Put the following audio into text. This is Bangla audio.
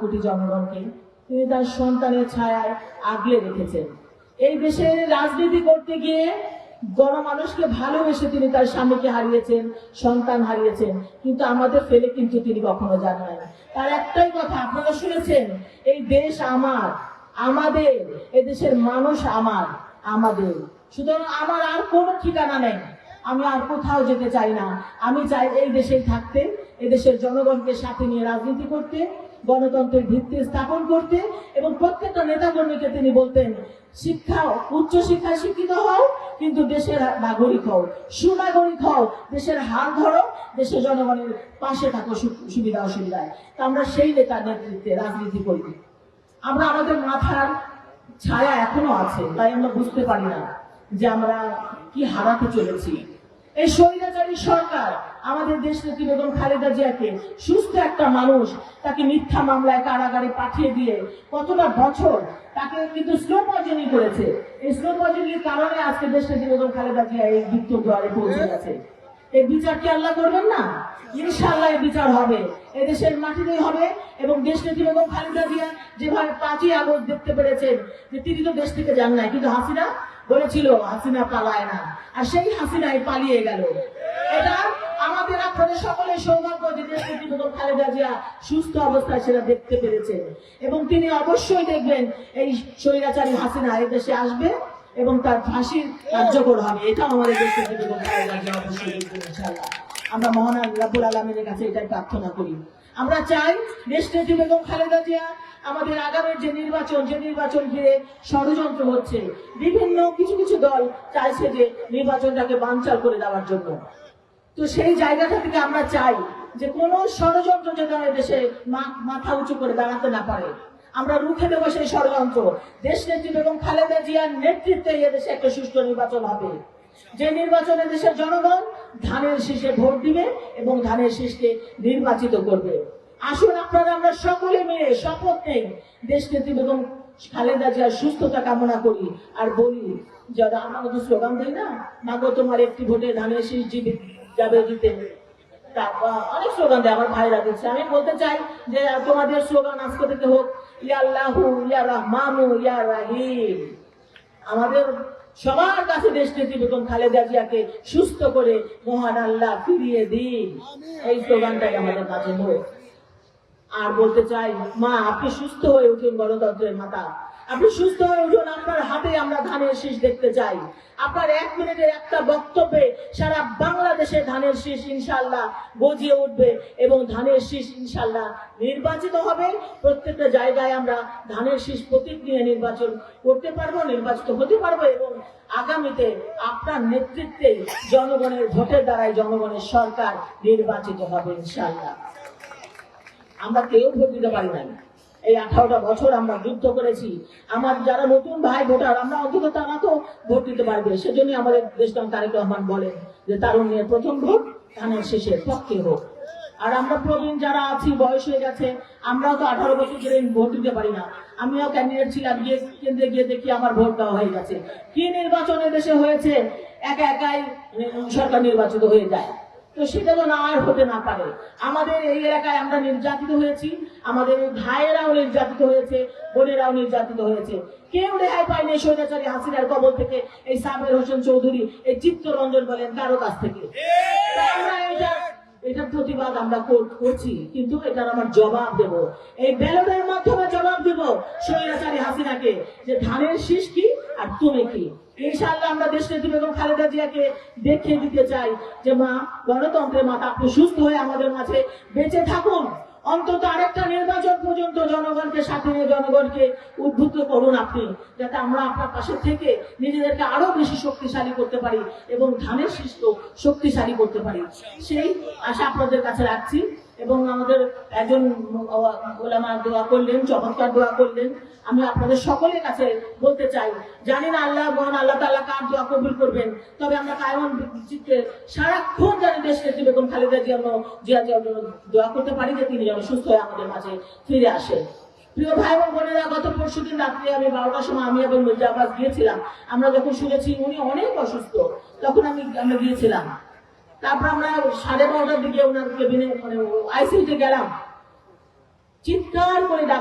কোটি জনগণকে তিনি তার সন্তানের ছায়ায় আগলে রেখেছেন। এই দেশের রাজনীতি করতে গিয়ে গণমানুষকে ভালোবেসে তিনি তার স্বামীকে হারিয়েছেন, সন্তান হারিয়েছেন, কিন্তু আমাদের ফেলে কিন্তু তিনি কখনো যান নাই তার একটাই কথা, আপনারা শুনেছেন, এই দেশ আমার, আমাদের এদেশের মানুষ আমার, আমাদের। সুতরাং আমার আর কোনো ঠিকানা নেই। আমি আর কোথাও যেতে চাই না। আমি চাই এই দেশেই থাকতে। এদেশের জনগণকে সাথে নিয়ে রাজনীতি করতে, গণতন্ত্রের ভিত্তি স্থাপন করতে এবং প্রত্যেকটা নেতাকর্মীকে তিনি বলতেন, শিক্ষা, উচ্চ শিক্ষায় শিক্ষিত হও, কিন্তু দেশের নাগরিক হও। সুনাগরিক হও, দেশের হাল ধরো দেশের জনগণের পাশে থাকো সুবিধা অসুবিধায়। তা আমরা সেই নেতার নেতৃত্বে রাজনীতি করি। আমরা আমাদের মাথার ছায়া এখনও আছে, তাই আমরা বুঝতে পারি না যে আমরা কি হারাতে চলেছি। এই স্বৈরাচারী সরকার আমাদের দেশ নেত্রী বেগম খালেদা জিয়াকে সুস্থ একটা মানুষ তাকে মিথ্যা মামলায় কারাগারে পাঠিয়ে দিয়ে কতটা বছর তাকে কিন্তু স্লো পয়জনিং করেছে। এই স্লো পয়জনিংয়ের কারণে আজকে দেশ নেত্রী বেগম খালেদা জিয়া এই মৃত্যু দ্বারে পৌঁছে গেছে। এই বিচার কি আল্লাহ করবেন না? ইনশাআল্লাহ এই বিচার হবে। এদেশের মাটিতেই হবে এবং দেশ নেত্রী বেগম খালেদা জিয়া যেভাবে পাঁচই আগস্ট দেখতে পেরেছেন যে তিনি তো দেশ থেকে যান নাই। কিন্তু হাসিনা বলেছিল, হাসিনা পালায় না। আর সেই হাসিনাই পালিয়ে গেল। আপনাদের সকলের সৌভাগ্য যে দেশ নেত্রী বেগম খালেদা জিয়া সুস্থ অবস্থায় সেটা দেখতে পেরেছেন এবং তিনি অবশ্যই দেখবেন এই স্বৈরাচারী হাসিনা এই দেশে আসবে এবং তার ফাঁসির কার্যকর হবে। এটা আমাদের দেশের বেগম খালেদা জিয়া অবশ্যই আমরা মহান রাব্বুল আলমিনের কাছে এটাই প্রার্থনা করি। আমরা চাই দেশ নেত্রী বেগম খালেদা জিয়া আমাদের আগামের যে নির্বাচন যে নির্বাচন ঘিরে ষড়যন্ত্র হচ্ছে। বিভিন্ন কিছু কিছু দল চাইছে যে নির্বাচনটাকে বানচাল করে দেওয়ার জন্য। তো সেই জায়গাটা থেকে আমরা চাই যে কোন ষড়যন্ত্র যেন এ দেশে মাথা উঁচু করে দাঁড়াতে না পারে। আমরা রুখে দেবো সেই ষড়যন্ত্র। দেশ নেত্রী বেগম খালেদা জিয়ার নেতৃত্বে এদেশে একটা সুষ্ঠু নির্বাচন হবে। যে নির্বাচনে দেশের জনগণ ধানের শীষে ভোট দিবে এবং ধানের শীষকে নির্বাচিত করবে। আসুন আপনারা, আমরা সকলে মিলে, শপথ নেই, দেশ নেত্রী বেগম খালেদা জিয়ার সুস্থতা কামনা করি আর বলি, যারা আমরা তো স্লোগান দিই না, মাগো তোমার একটি ভোটে ধানের শীষ জীবিত যাবে দিতে অনেক স্লোগান দেয় আমার ভাইরা দিচ্ছে আমি বলতে চাই যে তোমাদের স্লোগান আজকে থেকে হোক ইয়া আল্লাহু ইয়া রহমানু ইয়া রাহিম। আমাদের সবার কাছে দেশ বেগম খালেদা জিয়াকে সুস্থ করে মহান আল্লাহ ফিরিয়ে দিন। এই স্লোগানটাই আমাদের কাছে হোক। আর বলতে চাই মা আপনি সুস্থ হয়ে উঠুন গণতন্ত্রের মাতা আপনি সুস্থ হয়ে উঠুন, আপনার হাতে আমরা ধানের শীষ দেখতে চাই আপনার এক মিনিটের একটা বক্তব্যে সারা বাংলাদেশে ধানের শীষ ইনশাল্লাহ গজিয়ে উঠবে এবং ধানের শীষ ইনশাল্লাহ নির্বাচিত হবে। প্রত্যেকটা জায়গায় আমরা ধানের শীষ প্রতীক নিয়ে নির্বাচন করতে পারব, নির্বাচিত হতে পারব এবং আগামীতে আপনার নেতৃত্বে জনগণের ভোটের দ্বারাই জনগণের সরকার নির্বাচিত হবে ইনশাল্লাহ আমরা কেউ ভোট দিতে পারি নাই। এই আঠারোটা বছর আমরা যুদ্ধ করেছি। আমার যারা নতুন ভাই ভোটার, আমরা অন্তত তারা তো ভোট দিতে পারবে। সেজন্য আমাদের দেশটাম তারেক রহমান বলেন যে, তারুণ্যের প্রথম ভোট, ধানের শেষের পক্ষে হোক আর আমরা প্রবীণ যারা আছি, বয়স হয়ে গেছে, আমরাও তো আঠারো বছর ধরে ভোট দিতে পারি না। আমিও ক্যান্ডিডেট ছিলাম, গিয়ে কেন্দ্রে গিয়ে দেখি আমার ভোট দেওয়া হয়ে গেছে। কি নির্বাচনে দেশে হয়েছে? একা একাই সরকার নির্বাচিত হয়ে যায়। তো সেটা যেন আর হতে না পারে। আমাদের এই এলাকায় আমরা নির্যাতিত হয়েছি, আমাদের ভাইয়েরাও নির্যাতিত হয়েছে, বোনেরাও নির্যাতিত হয়েছে। কেউ রেহাই পায়নি এই হাসিনার কবল থেকে, এই সাবের হোসেন চৌধুরী, এই চিত্তরঞ্জন বলেন কারও কাছ থেকে। এটার প্রতিবাদ আমরা করছি, কিন্তু এটার আমার জবাব দেব। এই ব্যালটের মাধ্যমে জবাব দেব স্বৈরাচারী হাসিনাকে, যে ধানের শীষ কি আর তুমি কি? ইনশাআল্লাহ আমরা দেশ বেগম খালেদা জিয়াকে দেখিয়ে দিতে চাই যে মা, গণতন্ত্রের মাতা আপনি সুস্থ হয়ে আমাদের মাঝে বেঁচে থাকুন। অন্তত আরেকটা নির্বাচন পর্যন্ত জনগণকে সাথে নিয়ে জনগণকে উদ্বুদ্ধ করুন আপনি, যাতে আমরা আপনার পাশে থেকে নিজেদেরকে আরও বেশি শক্তিশালী করতে পারি এবং ধানের শিষ্ট শক্তিশালী করতে পারি। সেই আশা আপনাদের কাছে রাখছি। এবং আমাদের একজন ওলামা দোয়া করলেন, চমৎকার দোয়া করলেন। আমি আপনাদের সকলের কাছে বলতে চাই, জানি না আল্লাহ মহান আল্লাহ তাআলা কার দোয়া কবুল করবেন, তবে আমরা কায়মন চিত্তে সারাক্ষণ জানি দেশ নেত্রী বেগম খালেদা জিয়া জিয়া জন্য দোয়া করতে পারি যে তিনি যেন সুস্থ হয়ে আমাদের মাঝে ফিরে আসেন প্রিয় ভাই এবং বোনেরা, গত পরশু দিন রাত্রে আমি বারোটার সময় আমি এবং মির্জা আব্বাস গিয়েছিলাম। আমরা যখন শুনেছি উনি অনেক অসুস্থ, তখন আমি আমরা গিয়েছিলাম। তারপর আমরা সাড়ে বারোটার দিকে ওনার কেবিনে মানে আইসিউতে গেলাম। চিৎকার করে ডাক